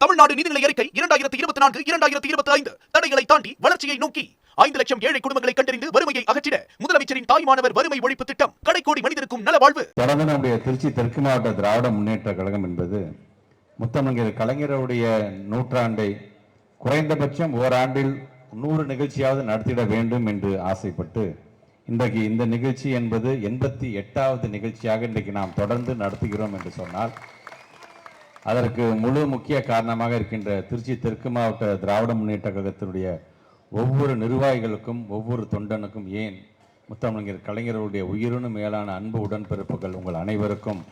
தமிழ்நாடு நிதிநிலை அறிக்கை இரண்டாயிரத்தி இருபத்தி நான்கு இரண்டாயிரத்தி இருபத்தி ஐந்து. தடைகளை தாண்டி வளர்ச்சியை நோக்கி ஐந்து லட்சம் ஏழை குடும்பங்களை கண்டறிந்து வறுமையை அகற்றிட முதலமைச்சரின் தாய்மானவர் வறுமை ஒழிப்பு திட்டம் கடைக்கோடி மனிதருக்கும் நலவாழ்வு. தொடர்ந்து நம்முடைய திருச்சி தெற்கு மாவட்ட திராவிட முன்னேற்ற கழகம் என்பது முத்தமிழர் கலைஞருடைய நூற்றாண்டை குறைந்தபட்சம் ஓராண்டில் நூறு நிகழ்ச்சியாவது நடத்திட வேண்டும் என்று ஆசைப்பட்டு இன்றைக்கு இந்த நிகழ்ச்சி என்பது எண்பத்தி எட்டாவது நிகழ்ச்சியாக இன்றைக்கு நாம் தொடர்ந்து நடத்துகிறோம் என்று சொன்னால் அதற்கு முழு முக்கிய காரணமாக இருக்கின்ற திருச்சி தெற்கு மாவட்ட திராவிட முன்னேற்ற கழகத்தினுடைய ஒவ்வொரு நிர்வாகிகளுக்கும் ஒவ்வொரு தொண்டனுக்கும் ஏன் முத்தமிழர் கலைஞர்களுடைய உயிரினும் மேலான அன்பு உடன்பிறப்புகள் உங்கள் அனைவருக்கும்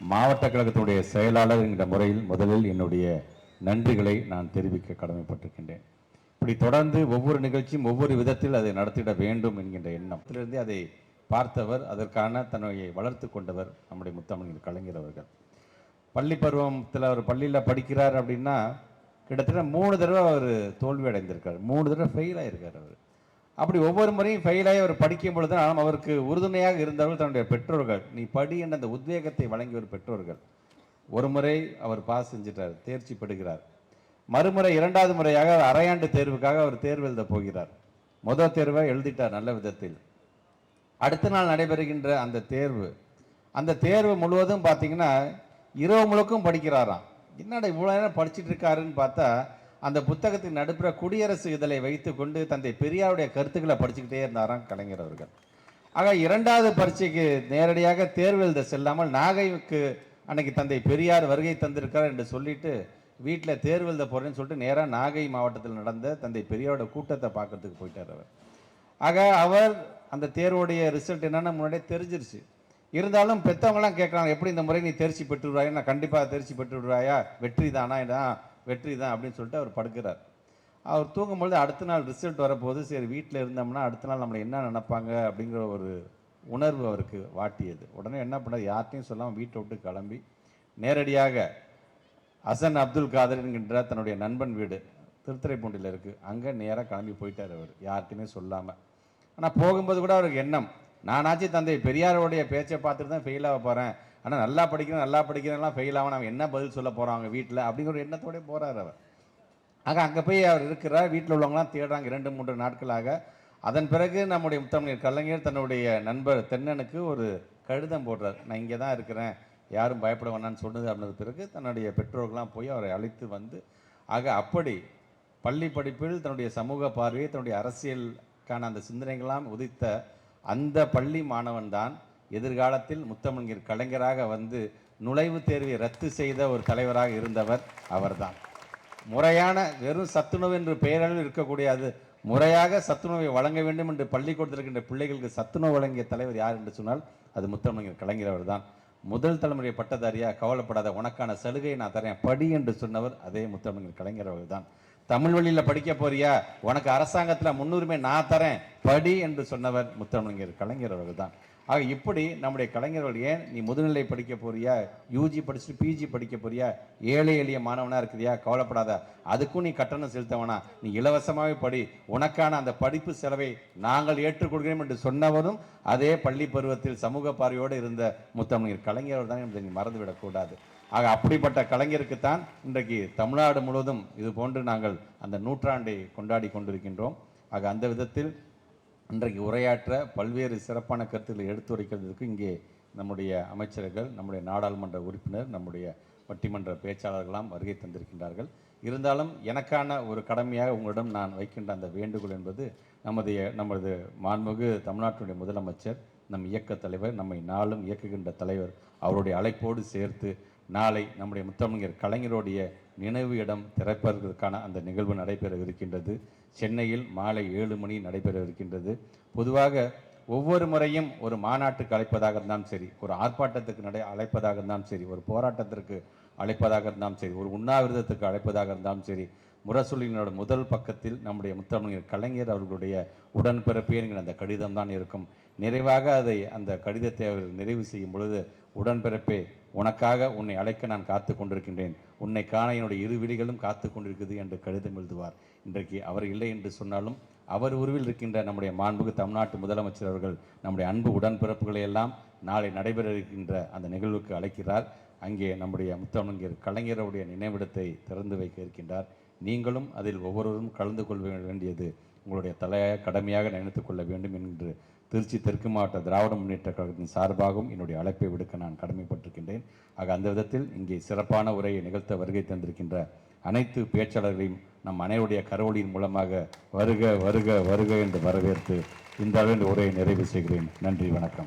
மாவட்ட கழகத்தினுடைய செயலாளர் என்கிற முறையில் முதலில் என்னுடைய நன்றிகளை நான் தெரிவிக்க கடமைப்பட்டிருக்கின்றேன். இப்படி தொடர்ந்து ஒவ்வொரு நிகழ்ச்சியும் ஒவ்வொரு விதத்தில் அதை நடத்திட வேண்டும் என்கின்ற எண்ணத்திலிருந்தே அதை பார்த்தவர் அதற்கான தன்னை வளர்த்து கொண்டவர் நம்முடைய முத்தமிழர் கலைஞர் அவர்கள். பள்ளி பருவத்தில் அவர் பள்ளியில் படிக்கிறார் அப்படின்னா கிட்டத்தட்ட மூணு தடவை அவர் தோல்வி அடைந்திருக்கார். மூணு தடவை ஃபெயில் ஆயிருக்கார் அவர். அப்படி ஒவ்வொரு முறையும் ஃபெயில் ஆகி அவர் படிக்கும் பொழுது தான் அவருக்கு உறுதுணையாக இருந்தவர்கள் தன்னுடைய பெற்றோர்கள். நீ படி என்ற அந்த உத்வேகத்தை வழங்கிய ஒரு பெற்றோர்கள். ஒரு முறை அவர் பாஸ் செஞ்சிட்டார் தேர்ச்சி பெறுகிறார். மறுமுறை இரண்டாவது முறையாக அரையாண்டு தேர்வுக்காக அவர் தேர்வு எழுத போகிறார். முதல் தேர்வை எழுதிட்டார் நல்ல விதத்தில். அடுத்த நாள் நடைபெறுகின்ற அந்த தேர்வு. அந்த தேர்வு முழுவதும் பார்த்தீங்கன்னா இரவு முழுக்கும் படிக்கிறாராம். என்னடா இவ்வளோ நேரம் படிச்சிட்டு இருக்காருன்னு பார்த்தா அந்த புத்தகத்தின் நடுப்புற குடியரசு இதழை வைத்து கொண்டு தந்தை பெரியாருடைய கருத்துக்களை படிச்சுக்கிட்டே இருந்தாராம் கலைஞர் அவர்கள். ஆக இரண்டாவது பரீட்சைக்கு நேரடியாக தேர்வு எழுத செல்லாமல் நாகைக்கு அன்னைக்கு தந்தை பெரியார் வருகை தந்திருக்கிறார் என்று சொல்லிட்டு வீட்டில் தேர்வு எழுத போகிறேன்னு சொல்லிட்டு நேராக நாகை மாவட்டத்தில் நடந்த தந்தை பெரியாரோட கூட்டத்தை பார்க்கறதுக்கு போயிட்டார் அவர். ஆக அவர் அந்த தேர்வுடைய ரிசல்ட் என்னென்னு முன்னாடியே தெரிஞ்சிருச்சு. இருந்தாலும் பெற்றவங்களாம் கேட்குறாங்க எப்படி இந்த முறை நீ தேர்ச்சி பெற்றுவிடுவாயா? நான் கண்டிப்பாக தேர்ச்சி பெற்று விடுவாயா வெற்றி தானா? இதான் வெற்றி தான் அப்படின்னு சொல்லிட்டு அவர் படுக்கிறார். அவர் தூங்கும்பொழுது அடுத்த நாள் ரிசல்ட் வரப்போது சரி வீட்டில் இருந்தோம்னா அடுத்த நாள் நம்மளை என்ன நினைப்பாங்க அப்படிங்கிற ஒரு உணர்வு அவருக்கு வாட்டியது. உடனே என்ன பண்ணார்? யார்ட்டையும் சொல்லாமல் வீட்டை விட்டு கிளம்பி நேரடியாக ஹசன் அப்துல் காதர் என்கின்ற தன்னுடைய நண்பன் வீடு திருத்துறைப்பூண்டியில் இருக்குது அங்கே நேராக கிளம்பி போயிட்டார் அவர். யார்கிட்டையுமே சொல்லாமல் ஆனால் போகும்போது கூட அவருக்கு எண்ணம். நானாச்சும் தந்தை பெரியாரோடைய பேச்சை பார்த்துட்டு தான் ஃபெயில் ஆக போகிறேன் ஆனால் நல்லா படிக்கிறேன் நல்லா படிக்கிறேன்லாம் ஃபெயில் ஆகும் நம்ம என்ன பதில் சொல்ல போகிறோம் அவங்க வீட்டில் அப்படிங்கிற ஒரு எண்ணத்தோடய போகிறார் அவர். ஆக அங்கே போய் அவர் இருக்கிறார். வீட்டில் உள்ளவங்களாம் தேடுறாங்க இரண்டு மூன்று நாட்களாக. அதன் பிறகு நம்முடைய முத்தமிழர் கலைஞர் தன்னுடைய நண்பர் தென்னனுக்கு ஒரு கடிதம் போடுறார். நான் இங்கே தான் இருக்கிறேன். யாரும் பயப்பட வேணான்னு சொன்னது அப்படின்ன பிறகு தன்னுடைய பெற்றோர்கள்லாம் போய் அவரை அழைத்து வந்து ஆக அப்படி பள்ளி படிப்பில் தன்னுடைய சமூக பார்வையை தன்னுடைய அரசியலுக்கான அந்த சிந்தனைகளாம் உதித்த அந்த பள்ளி மாணவன் தான் எதிர்காலத்தில் முத்தமிழர் கலைஞராக வந்து நுழைவுத் தேர்வை ரத்து செய்த ஒரு தலைவராக இருந்தவர் அவர்தான். முறையான வெறும் சத்துணவு என்று பெயரளவில் இருக்கக்கூடிய அது முறையாக சத்துணவை வழங்க வேண்டும் என்று பள்ளிக்கூடத்தில் இருக்கின்ற பிள்ளைகளுக்கு சத்துணவு வழங்கிய தலைவர் யார் என்று சொன்னால் அது முத்தமிழர் கலைஞர் அவர்தான். முதல் தலைமுறை பட்டதாரியா கவலைப்படாத உனக்கான சலுகையை நான் தரேன் படி என்று சொன்னவர் அதே முத்தமிழர் கலைஞர் அவர்தான். தமிழ் வழியில் படிக்க போறியா? உனக்கு அரசாங்கத்தில் முன்னுரிமை நான் தரேன். படி என்று சொன்னவர் முத்தமிழர் கலைஞர் அவர்கள் தான் ஆக இப்படி நம்முடைய கலைஞர்கள் ஏன் நீ முதுநிலை படிக்க போறியா? யூஜி படிச்சுட்டு பிஜி படிக்க போறியா? ஏழை எளிய மாணவனாக இருக்கிறியா? கவலைப்படாத. அதுக்கும் நீ கட்டணம் செலுத்தவனா? நீ இலவசமாகவே படி. உனக்கான அந்த படிப்பு செலவை நாங்கள் ஏற்றுக்கொள்கிறோம் என்று சொன்னவரும் அதே பள்ளி பருவத்தில் சமூக பார்வையோடு இருந்த முத்தமிழர் கலைஞர் தான் என்பதை நீ மறந்துவிடக்கூடாது ஆக அப்படிப்பட்ட கலைஞருக்குத்தான் இன்றைக்கு தமிழ்நாடு முழுவதும் இது போன்று நாங்கள் அந்த நூற்றாண்டை கொண்டாடி கொண்டிருக்கின்றோம். ஆக அந்த விதத்தில் இன்றைக்கு உரையாற்ற பல்வேறு சிறப்பான கருத்துக்களை எடுத்துரைக்கிறதுக்கு இங்கே நம்முடைய அமைச்சர்கள் நம்முடைய நாடாளுமன்ற உறுப்பினர் நம்முடைய பட்டிமன்ற பேச்சாளர்களாம் வருகை தந்திருக்கின்றார்கள். இருந்தாலும் எனக்கான ஒரு கடமையாக உங்களிடம் நான் வைக்கின்ற அந்த வேண்டுகோள் என்பது நமது நமது மாண்புமிகு தமிழ்நாட்டுடைய முதலமைச்சர் நம் இயக்க தலைவர் நம்மை நாளும் இயக்குகின்ற தலைவர் அவருடைய அழைப்போடு சேர்த்து நாளை நம்முடைய முத்தமிழர் கலைஞருடைய நினைவு இடம் திறப்பதற்கான அந்த நிகழ்வு நடைபெற இருக்கின்றது சென்னையில் மாலை ஏழு மணி நடைபெற இருக்கின்றது பொதுவாக ஒவ்வொரு முறையும் ஒரு மாநாட்டுக்கு அழைப்பதாக இருந்தாலும் சரி ஒரு ஆர்ப்பாட்டத்துக்கு நடை அழைப்பதாக இருந்தாலும் சரி ஒரு போராட்டத்திற்கு அழைப்பதாக இருந்தாலும் சரி ஒரு உண்ணாவிரதத்துக்கு அழைப்பதாக இருந்தாலும் சரி முரசொலியினோட முதல் பக்கத்தில் நம்முடைய முத்தமிழர் கலைஞர் அவர்களுடைய உடன்பிறப்பே என்கிற அந்த கடிதம் தான் இருக்கும். நிறைவாக அதை அந்த கடிதத்தை அவர் நிறைவு செய்யும் பொழுது உடன்பிறப்பே உனக்காக உன்னை அழைக்க நான் காத்து கொண்டிருக்கின்றேன். உன்னை காண என்னுடைய இரு விழிகளும் காத்து கொண்டிருக்குது என்று கடிதம் எழுதுவார். இன்றைக்கு அவர் இல்லை என்று சொன்னாலும் அவர் உருவில் இருக்கின்ற நம்முடைய மாண்புக்கு தமிழ்நாட்டு முதலமைச்சர் அவர்கள் நம்முடைய அன்பு உடன்பிறப்புகளை எல்லாம் நாளை நடைபெற இருக்கின்ற அந்த நிகழ்வுக்கு அழைக்கிறார். அங்கே நம்முடைய முத்தமிழர் கலைஞருடைய நினைவிடத்தை திறந்து வைக்க இருக்கின்றார். நீங்களும் அதில் ஒவ்வொருவரும் கலந்து கொள்ள வேண்டியது உங்களுடைய தலைய கடமையாக நினைத்துக் கொள்ள வேண்டும் என்று திருச்சி தெற்கு மாவட்ட திராவிட முன்னேற்ற கழகத்தின் சார்பாகவும் என்னுடைய அழைப்பை விடுக்க நான் கடமைப்பட்டிருக்கின்றேன். ஆக அந்த விதத்தில் இங்கே சிறப்பான உரையை நிகழ்த்த வருகை தந்திருக்கின்ற அனைத்து பேச்சாளர்களையும் நம் அனைவருடைய கரவொலியின் மூலமாக வருக வருக வருக என்று வரவேற்று இந்த அளவில் உரையை நிறைவு செய்கிறேன். நன்றி வணக்கம்.